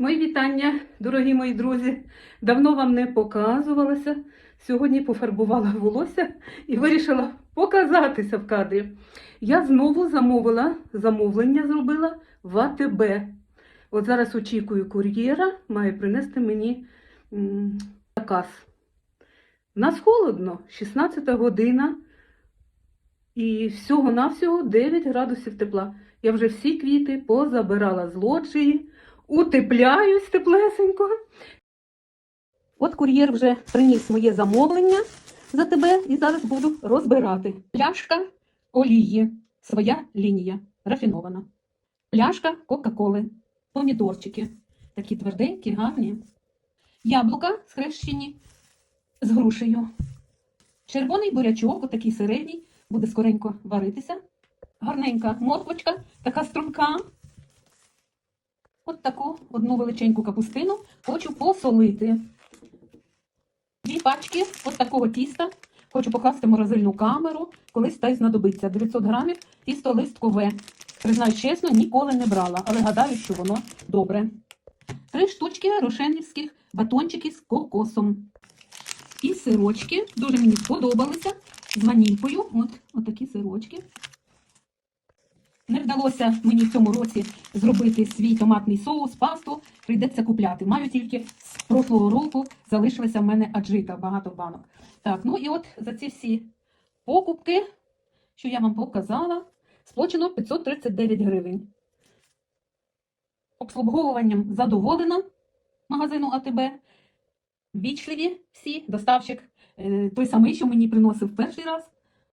Мої вітання, дорогі мої друзі. Давно вам не показувалася. Сьогодні пофарбувала волосся і вирішила показатися в кадрі. Я знову замовила, замовлення зробила в АТБ. От зараз очікую кур'єра, має принести мені м, заказ. У нас холодно, 16 година і всього-навсього 9 градусів тепла. Я вже всі квіти позабирала з лоджії, утепляюсь теплесенько. От кур'єр вже приніс моє замовлення за тебе і зараз буду розбирати. Пляшка олії, своя лінія, рафінована. Пляшка Кока-Коли, помідорчики, такі тверденькі, гарні. Яблука схрещені з грушею. Червоний бурячок, отакий середній, буде скоренько варитися. Гарненька морквочка, така струнка. От таку одну величеньку капустину хочу посолити. Дві пачки от такого тіста. Хочу покласти в морозильну камеру, колись та й знадобиться. 900 грамів тісто листкове. Признаюсь чесно, ніколи не брала, але гадаю, що воно добре. Три штучки рошенівських батончиків з кокосом. І сирочки. Дуже мені сподобалися. З ванількою. От, от такі сирочки. Не вдалося мені в цьому році зробити свій томатний соус, пасту. Прийдеться купляти. Маю тільки з прошлого року залишилася в мене аджита, багато банок. Так, ну і от за ці всі покупки, що я вам показала, сплачено 539 гривень. Обслуговуванням задоволена магазину АТБ. Вічливі всі, доставщик е, той самий, що мені приносив перший раз.